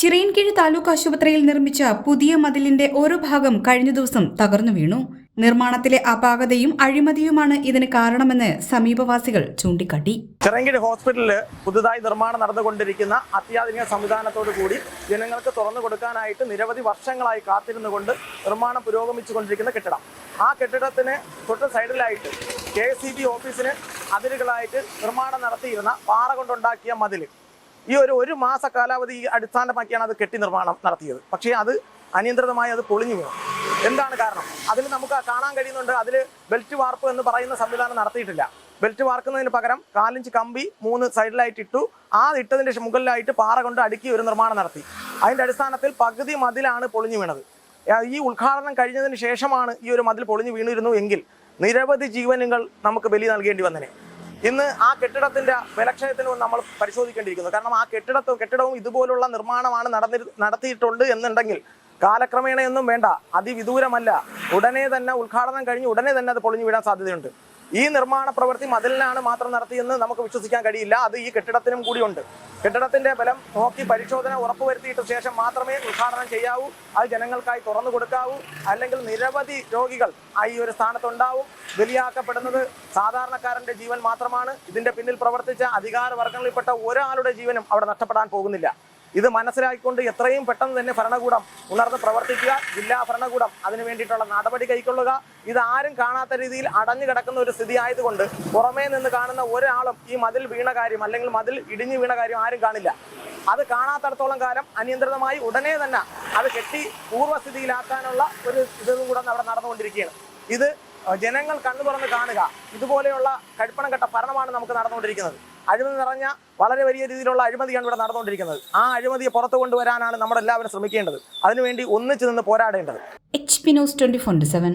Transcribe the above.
ചിറയൻകീഴ് താലൂക്ക് ആശുപത്രിയിൽ നിർമ്മിച്ച പുതിയ മതിലിന്റെ ഒരു ഭാഗം കഴിഞ്ഞ ദിവസം തകർന്നു വീണു. നിർമ്മാണത്തിലെ അപാകതയും അഴിമതിയുമാണ് ഇതിന് കാരണമെന്ന് സമീപവാസികൾ ചൂണ്ടിക്കാട്ടി. ചിറയൻകീഴ് ഹോസ്പിറ്റലിൽ പുതുതായി നിർമ്മാണം നടന്നുകൊണ്ടിരിക്കുന്ന അത്യാധുനിക സംവിധാനത്തോടു കൂടി ജനങ്ങൾക്ക് തുറന്നു കൊടുക്കാനായിട്ട് നിരവധി വർഷങ്ങളായി കാത്തിരുന്നുകൊണ്ട് നിർമ്മാണം പുരോഗമിച്ചുകൊണ്ടിരിക്കുന്ന കെട്ടിടം. ആ കെട്ടിടത്തിന് തൊട്ട് സൈഡിലായിട്ട് കെ സി ബി ഓഫീസിന് അതിരുകളായിട്ട് നിർമ്മാണം നടത്തിയിരുന്ന പാറ കൊണ്ടുണ്ടാക്കിയ മതിൽ ഈ ഒരു ഒരു മാസ കാലാവധി അടിസ്ഥാനമാക്കിയാണ് അത് കെട്ടി നിർമ്മാണം നടത്തിയത്. പക്ഷേ അത് അനിയന്ത്രിതമായി അത് പൊളിഞ്ഞു വീണു എന്താണ് കാരണം? അതിൽ നമുക്ക് കാണാൻ കഴിയുന്നുണ്ട്. അതിൽ ബെൽറ്റ് വാർപ്പ് എന്ന് പറയുന്ന സംവിധാനം നടത്തിയിട്ടില്ല. ബെൽറ്റ് വാർക്കുന്നതിന് പകരം കാലിഞ്ച് കമ്പി മൂന്ന് സൈഡിലായിട്ട് ഇട്ടു. ആ ഇട്ടതിന്റെ മുകളിലായിട്ട് പാറ കൊണ്ട് അടുക്കി ഒരു നിർമ്മാണം നടത്തി. അതിന്റെ അടിസ്ഥാനത്തിൽ പകുതി മതിലാണ് പൊളിഞ്ഞു വീണത്. ഈ ഉദ്ഘാടനം കഴിഞ്ഞതിന് ശേഷമാണ് ഈ ഒരു മതിൽ പൊളിഞ്ഞു വീണിരുന്നു എങ്കിൽ നിരവധി ജീവനുകൾ നമുക്ക് ബലി നൽകേണ്ടി വന്നനെ. ഇന്ന് ആ കെട്ടിടത്തിന്റെ വിലക്ഷയത്തിനും നമ്മൾ പരിശോധിക്കേണ്ടിയിരിക്കുന്നു. കാരണം ആ കെട്ടിടത്തും കെട്ടിടവും ഇതുപോലുള്ള നിർമ്മാണമാണ് നടന്നി നടത്തിയിട്ടുണ്ട് എന്നുണ്ടെങ്കിൽ കാലക്രമേണയൊന്നും വേണ്ട. അതിവിദൂരമല്ല. ഉടനെ തന്നെ ഉദ്ഘാടനം കഴിഞ്ഞ് ഉടനെ തന്നെ അത് പൊളിഞ്ഞു വീഴാൻ സാധ്യതയുണ്ട്. ഈ നിർമ്മാണ പ്രവൃത്തി മതിലിനാണ് മാത്രം നടത്തിയെന്ന് നമുക്ക് വിശ്വസിക്കാൻ കഴിയില്ല. അത് ഈ കെട്ടിടത്തിനും കൂടിയുണ്ട്. കെട്ടിടത്തിന്റെ ബലം നോക്കി പരിശോധന ഉറപ്പുവരുത്തിയിട്ട് ശേഷം മാത്രമേ ഉദ്ഘാടനം ചെയ്യാവൂ. അത് ജനങ്ങൾക്കായി തുറന്നു കൊടുക്കാവൂ. അല്ലെങ്കിൽ നിരവധി രോഗികൾ ഈ ഒരു സ്ഥാനത്തുണ്ടാവും. ബലിയാക്കപ്പെടുന്നത് സാധാരണക്കാരന്റെ ജീവൻ മാത്രമാണ്. ഇതിന്റെ പിന്നിൽ പ്രവർത്തിച്ച അധികാര വർഗങ്ങളിൽപ്പെട്ട ഒരാളുടെ ജീവനും അവിടെ നഷ്ടപ്പെടാൻ പോകുന്നില്ല. ഇത് മനസ്സിലാക്കിക്കൊണ്ട് എത്രയും പെട്ടെന്ന് തന്നെ ഭരണകൂടം ഉണർന്ന് പ്രവർത്തിക്കുക ജില്ലാ ഭരണകൂടം അതിനു വേണ്ടിയിട്ടുള്ള നടപടി കൈക്കൊള്ളുക. ഇത് ആരും കാണാത്ത രീതിയിൽ അടഞ്ഞു കിടക്കുന്ന ഒരു സ്ഥിതി ആയതുകൊണ്ട് പുറമേ നിന്ന് കാണുന്ന ഒരാളും ഈ മതിൽ വീണ കാര്യം അല്ലെങ്കിൽ മതിൽ ഇടിഞ്ഞു വീണ കാര്യം ആരും കാണില്ല. അത് കാണാത്തടത്തോളം കാലം അനിയന്ത്രിതമായി ഉടനെ തന്നെ അത് കെട്ടി പൂർവസ്ഥിതിയിലാക്കാനുള്ള ഒരു ഇതും കൂടെ അവിടെ നടന്നുകൊണ്ടിരിക്കുകയാണ്. ഇത് ജനങ്ങൾ കണ്ണു തുറന്ന് കാണുക. ഇതുപോലെയുള്ള കഴുപ്പണം കെട്ട ഭരണമാണ് നമുക്ക് നടന്നുകൊണ്ടിരിക്കുന്നത്. അഴിമതി നിറഞ്ഞ വളരെ വലിയ രീതിയിലുള്ള അഴിമതിയാണ് ഇവിടെ നടന്നുകൊണ്ടിരിക്കുന്നത്. ആ അഴിമതിയെ പുറത്തു കൊണ്ടുവരാനാണ് നമ്മളെല്ലാവരും ശ്രമിക്കേണ്ടത്. അതിനുവേണ്ടി ഒന്നിച്ചു നിന്ന് പോരാടേണ്ടത്. H P news twenty four seven